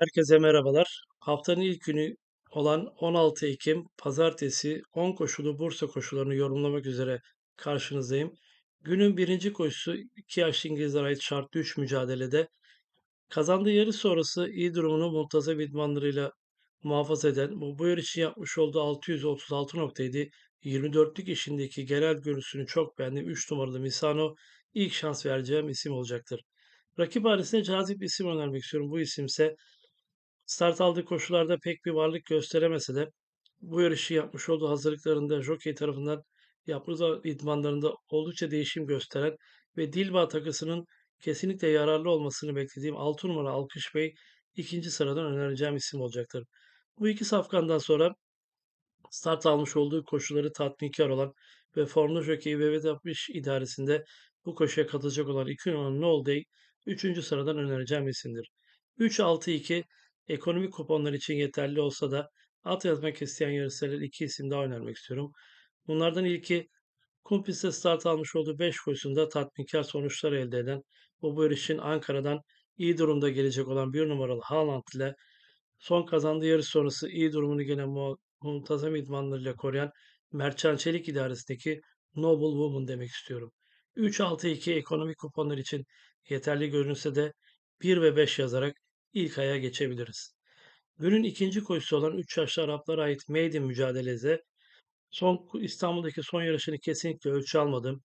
Herkese merhabalar. Haftanın ilk günü olan 16 Ekim Pazartesi 10 koşulu Bursa koşularını yorumlamak üzere karşınızdayım. Günün birinci koşusu 2 yaşlı İngilizlere ait şartlı 3 mücadelede kazandığı yarış sonrası iyi durumunu muntazam idmanlarıyla muhafaza eden bu, bu yarış için yapmış olduğu 636.7 24'lük işindeki genel görüntüsünü çok beğendiğim 3 numaralı Misano ilk şans vereceğim isim olacaktır. Rakip hanesine cazip bir isim önermek istiyorum. Bu isimse Start aldığı koşularda pek bir varlık gösteremese de bu yarışı yapmış olduğu hazırlıklarında jockey tarafından yaptığı idmanlarında oldukça değişim gösteren ve Dilba takısının kesinlikle yararlı olmasını beklediğim 6 numara Alkış Bey ikinci sıradan önereceğim isim olacaktır. Bu iki safkandan sonra start almış olduğu koşuları tatminkar olan ve formlu jockey Mehmet Akmış idaresinde bu koşuya katılacak olan 2 numaralı No Day 3. sıradan önereceğim isimdir. 3-6-2 ekonomik kuponlar için yeterli olsa da at yazmak isteyen yarışsever iki isim daha önermek istiyorum. Bunlardan ilki Kumpis'te start almış olduğu 5 koşusunda tatminkar sonuçlar elde eden bu bu yarışın Ankara'dan iyi durumda gelecek olan bir numaralı Haaland ile son kazandığı yarış sonrası iyi durumunu gene mu muntazam idmanlarıyla koruyan Mertcan Çelik idaresindeki Noble Woman demek istiyorum. 3-6-2 ekonomik kuponlar için yeterli görünse de 1 ve 5 yazarak ilk aya geçebiliriz. Günün ikinci koşusu olan 3 yaşlı Araplara ait Maiden mücadelesi son İstanbul'daki son yarışını kesinlikle ölçü almadım.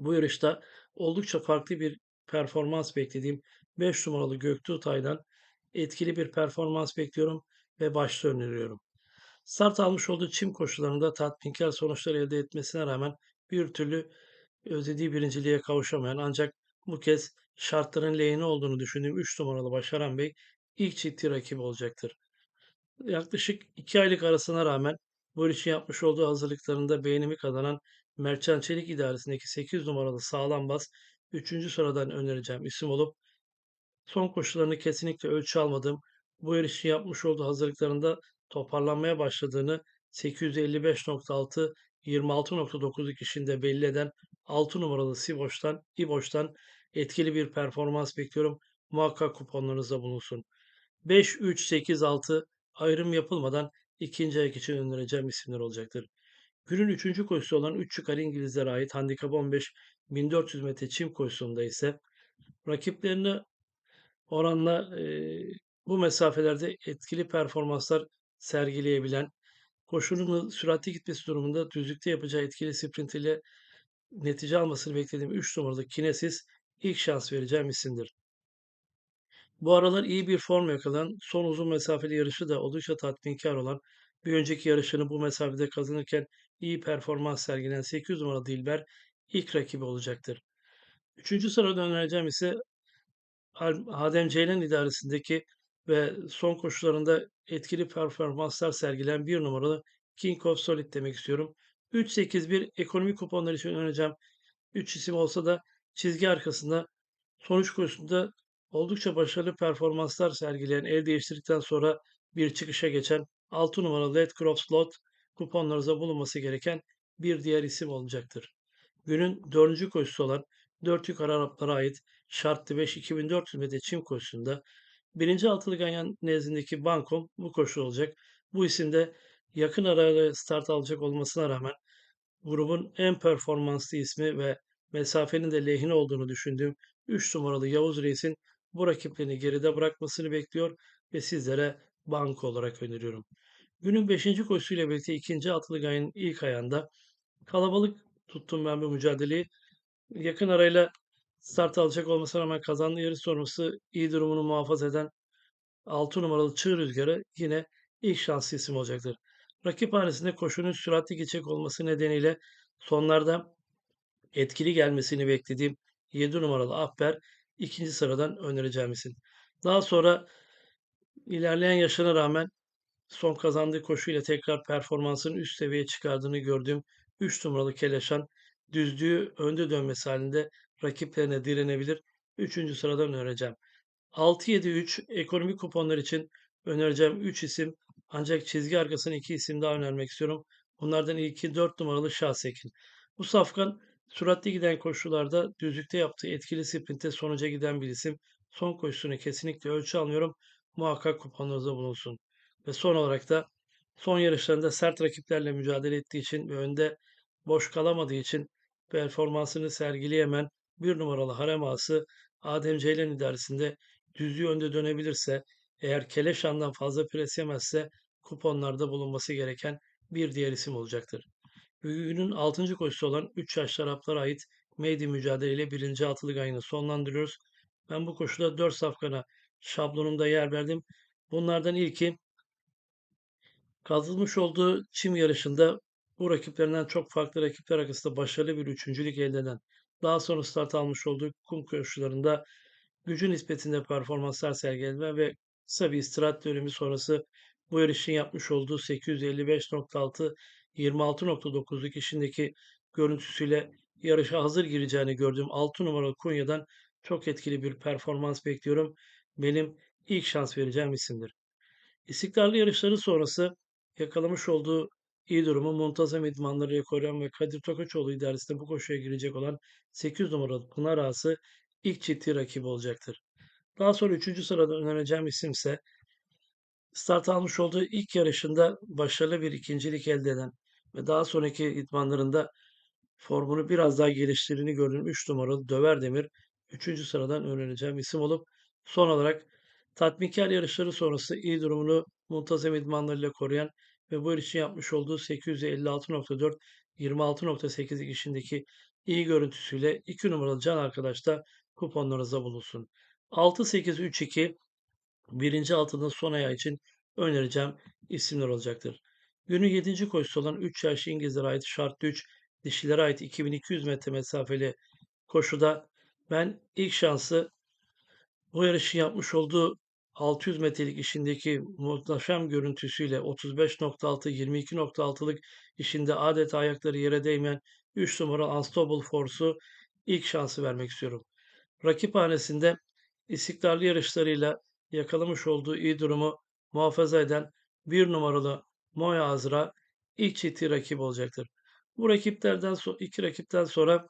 Bu yarışta oldukça farklı bir performans beklediğim 5 numaralı Göktuğ etkili bir performans bekliyorum ve başta öneriyorum. Start almış olduğu çim koşularında tatminkar sonuçlar elde etmesine rağmen bir türlü özlediği birinciliğe kavuşamayan ancak bu kez şartların lehine olduğunu düşündüğüm 3 numaralı Başaran Bey ilk ciddi rakibi olacaktır. Yaklaşık 2 aylık arasına rağmen bu için yapmış olduğu hazırlıklarında beğenimi kazanan Merçan Çelik idaresindeki 8 numaralı sağlam bas 3. sıradan önereceğim isim olup son koşularını kesinlikle ölçü almadığım bu yarışı yapmış olduğu hazırlıklarında toparlanmaya başladığını 855.6 26.9'luk işinde belli eden 6 numaralı Siboş'tan, İboş'tan etkili bir performans bekliyorum. Muhakkak kuponlarınızda bulunsun. 5, 3, 8, 6 ayrım yapılmadan ikinci ayak için önereceğim isimler olacaktır. Günün üçüncü koşusu olan 3 yukarı İngilizlere ait handikap 15 1400 metre çim koşusunda ise rakiplerine oranla e, bu mesafelerde etkili performanslar sergileyebilen, koşunun süratli gitmesi durumunda düzlükte yapacağı etkili sprint ile netice almasını beklediğim 3 numaralı Kinesis ilk şans vereceğim isimdir. Bu aralar iyi bir form yakalayan, son uzun mesafeli yarışı da oldukça tatminkar olan, bir önceki yarışını bu mesafede kazanırken iyi performans sergileyen 8 numaralı Dilber ilk rakibi olacaktır. Üçüncü sırada önereceğim ise Adem Ceylan idaresindeki ve son koşularında etkili performanslar sergilen bir numaralı King of Solid demek istiyorum. 3-8-1 ekonomi kuponları için önereceğim 3 isim olsa da çizgi arkasında sonuç koşusunda oldukça başarılı performanslar sergileyen el değiştirdikten sonra bir çıkışa geçen 6 numaralı Led Cross Slot kuponlarınızda bulunması gereken bir diğer isim olacaktır. Günün dördüncü koşusu olan 4 yukarı Araplara ait şartlı 5 2400 metre çim koşusunda birinci altılı ganyan nezdindeki Bankom bu koşu olacak. Bu isimde yakın arayla start alacak olmasına rağmen grubun en performanslı ismi ve mesafenin de lehine olduğunu düşündüğüm 3 numaralı Yavuz Reis'in bu rakiplerini geride bırakmasını bekliyor ve sizlere banko olarak öneriyorum. Günün 5. koşusuyla birlikte ikinci altılı gayın ilk ayağında kalabalık tuttum ben bu mücadeleyi. Yakın arayla start alacak olmasına rağmen kazandığı yarış sonrası iyi durumunu muhafaza eden 6 numaralı Çığ Rüzgarı yine ilk şanslı isim olacaktır. Rakip hanesinde koşunun süratli geçecek olması nedeniyle sonlarda etkili gelmesini beklediğim 7 numaralı Akber ikinci sıradan önereceğim isim. Daha sonra ilerleyen yaşına rağmen son kazandığı koşuyla tekrar performansını üst seviyeye çıkardığını gördüğüm 3 numaralı Keleşan düzlüğü önde dönmesi halinde rakiplerine direnebilir. 3. sıradan önereceğim. 6-7-3 ekonomik kuponlar için önereceğim 3 isim ancak çizgi arkasına 2 isim daha önermek istiyorum. Bunlardan ilki 4 numaralı Şahsekin. Bu safkan süratli giden koşularda düzlükte yaptığı etkili sprinte sonuca giden bir isim. Son koşusunu kesinlikle ölçü almıyorum. muhakkak kuponlarınızda bulunsun. Ve son olarak da son yarışlarında sert rakiplerle mücadele ettiği için ve önde boş kalamadığı için performansını sergileyemen bir numaralı harem ağası Adem Ceylan idaresinde düzlüğü önde dönebilirse eğer Keleşan'dan fazla pres yemezse kuponlarda bulunması gereken bir diğer isim olacaktır. Günün 6. koşusu olan 3 yaş Araplara ait Meydi mücadeleyle 1. atılık ayını sonlandırıyoruz. Ben bu koşuda 4 safkana şablonumda yer verdim. Bunlardan ilki Katılmış olduğu çim yarışında bu rakiplerinden çok farklı rakipler arasında başarılı bir üçüncülük elde eden, daha sonra start almış olduğu kum koşularında gücü nispetinde performanslar sergileme ve kısa bir istirahat dönemi sonrası bu yarışın yapmış olduğu 855.6 26.9'luk işindeki görüntüsüyle yarışa hazır gireceğini gördüğüm 6 numaralı Konya'dan çok etkili bir performans bekliyorum. Benim ilk şans vereceğim isimdir. İstikrarlı yarışları sonrası yakalamış olduğu iyi durumu muntazam idmanları koruyan ve Kadir Tokaçoğlu idaresinde bu koşuya girecek olan 8 numaralı Pınar Ağası ilk ciddi rakibi olacaktır. Daha sonra 3. sırada önereceğim isim ise start almış olduğu ilk yarışında başarılı bir ikincilik elde eden ve daha sonraki idmanlarında formunu biraz daha geliştirdiğini gördüğüm 3 numaralı Döver Demir 3. sıradan önereceğim isim olup son olarak tatminkar yarışları sonrası iyi durumunu muntazam idmanlarıyla koruyan ve bu için yapmış olduğu 856.4 26.8 işindeki iyi görüntüsüyle 2 numaralı Can arkadaş da kuponlarınızda bulunsun. 6-8-3-2 birinci altının son ayağı için önereceğim isimler olacaktır. Günün 7. koşusu olan 3 yaş İngilizlere ait şartlı 3, dişilere ait 2200 metre mesafeli koşuda ben ilk şansı bu yarışın yapmış olduğu 600 metrelik işindeki muhteşem görüntüsüyle 35.6 22.6'lık işinde adeta ayakları yere değmeyen 3 numara Unstoppable Force'u ilk şansı vermek istiyorum. Rakip hanesinde istikrarlı yarışlarıyla yakalamış olduğu iyi durumu muhafaza eden bir numaralı Moya Azra ilk ciddi rakip olacaktır. Bu rakiplerden so iki rakipten sonra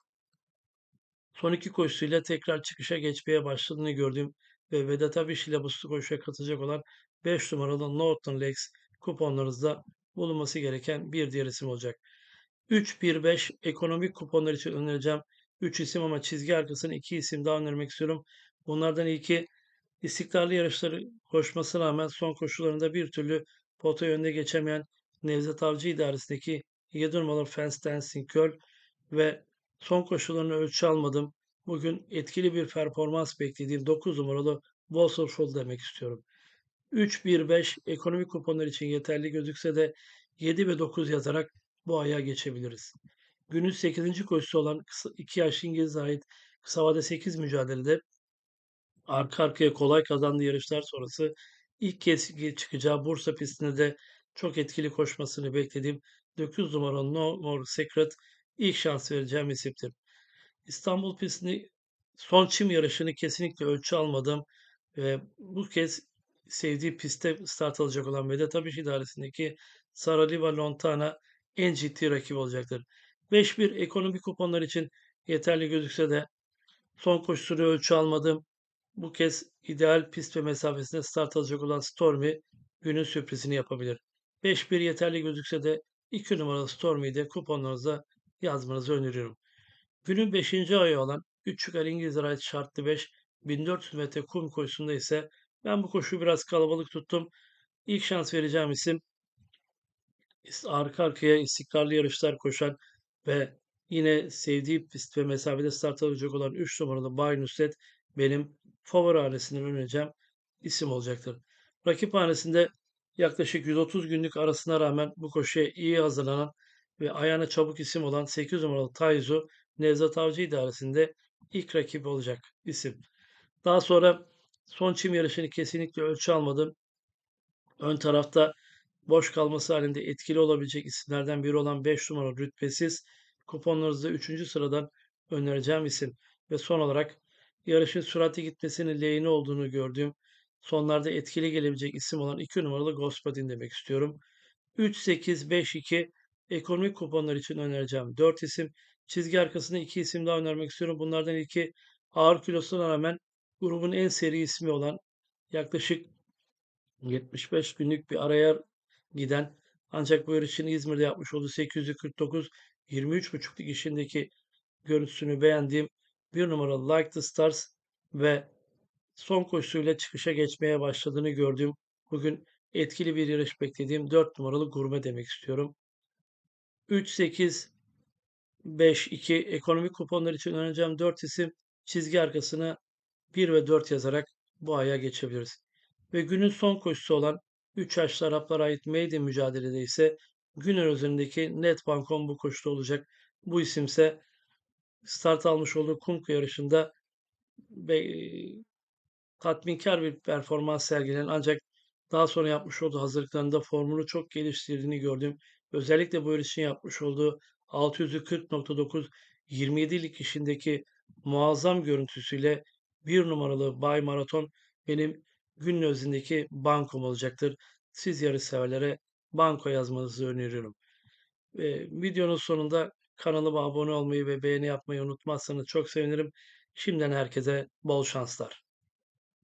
son iki koşusuyla tekrar çıkışa geçmeye başladığını gördüğüm ve Vedat Abiş ile bu koşuya katılacak olan 5 numaralı Norton Lakes kuponlarınızda bulunması gereken bir diğer isim olacak. 3-1-5 ekonomik kuponlar için önereceğim 3 isim ama çizgi arkasına 2 isim daha önermek istiyorum. Bunlardan ilki istikrarlı yarışları koşmasına rağmen son koşularında bir türlü pota önüne geçemeyen Nevzat Avcı idaresindeki 7 numaralı Fence Dancing Girl ve son koşularını ölçü almadım. Bugün etkili bir performans beklediğim 9 numaralı Waterfall demek istiyorum. 3-1-5 ekonomik kuponlar için yeterli gözükse de 7 ve 9 yazarak bu aya geçebiliriz. Günün 8. koşusu olan 2 yaş İngiliz'e ait kısa vade 8 mücadelede arka arkaya kolay kazandığı yarışlar sonrası ilk kez çıkacağı Bursa pistinde de çok etkili koşmasını beklediğim 9 numaralı No More Secret ilk şans vereceğim isimdir. İstanbul pistini son çim yarışını kesinlikle ölçü almadım ve bu kez sevdiği pistte start alacak olan Vedat Abiş idaresindeki Saraliva Lontana en ciddi rakip olacaktır. 5-1 ekonomik kuponlar için yeterli gözükse de son koşusunu ölçü almadım. Bu kez ideal pist ve mesafesinde start alacak olan Stormy günün sürprizini yapabilir. 5-1 yeterli gözükse de 2 numaralı Stormy'yi de kuponlarınıza yazmanızı öneriyorum. Günün 5. ayı olan 3 yukarı İngilizlere ait şartlı 5 1400 metre kum koşusunda ise ben bu koşuyu biraz kalabalık tuttum. İlk şans vereceğim isim arka arkaya istikrarlı yarışlar koşan ve yine sevdiği pist ve mesafede start alacak olan 3 numaralı Bay Nusret benim favori hanesinden önereceğim isim olacaktır. Rakip hanesinde yaklaşık 130 günlük arasına rağmen bu koşuya iyi hazırlanan ve ayağına çabuk isim olan 8 numaralı Taizu Nevzat Avcı idaresinde ilk rakip olacak isim. Daha sonra son çim yarışını kesinlikle ölçü almadım. Ön tarafta boş kalması halinde etkili olabilecek isimlerden biri olan 5 numaralı rütbesiz kuponlarınızda 3. sıradan önereceğim isim. Ve son olarak yarışın sürati gitmesinin lehine olduğunu gördüğüm sonlarda etkili gelebilecek isim olan 2 numaralı Gospodin demek istiyorum. 3-8-5-2 ekonomik kuponlar için önereceğim 4 isim. Çizgi arkasında 2 isim daha önermek istiyorum. Bunlardan ilki ağır kilosuna rağmen grubun en seri ismi olan yaklaşık 75 günlük bir araya giden ancak bu yarışın İzmir'de yapmış olduğu 849 23.5'lik işindeki görüntüsünü beğendiğim bir numaralı Like the Stars ve son koşusuyla çıkışa geçmeye başladığını gördüğüm bugün etkili bir yarış beklediğim 4 numaralı Gurme demek istiyorum. 3, 8, 5, 2 ekonomik kuponlar için önereceğim 4 isim çizgi arkasına 1 ve 4 yazarak bu aya geçebiliriz. Ve günün son koşusu olan 3 yaşlı Araplara ait maiden mücadelede ise Günür üzerindeki net bankon bu koşuda olacak. Bu isimse start almış olduğu Kumku yarışında ve tatminkar bir performans sergileyen ancak daha sonra yapmış olduğu hazırlıklarında formunu çok geliştirdiğini gördüm. Özellikle bu yarışın yapmış olduğu 640.9 27'lik işindeki muazzam görüntüsüyle bir numaralı Bay Maraton benim günün özündeki bankom olacaktır. Siz yarış severlere banko yazmanızı öneriyorum. Ve videonun sonunda kanalıma abone olmayı ve beğeni yapmayı unutmazsanız çok sevinirim. Şimdiden herkese bol şanslar.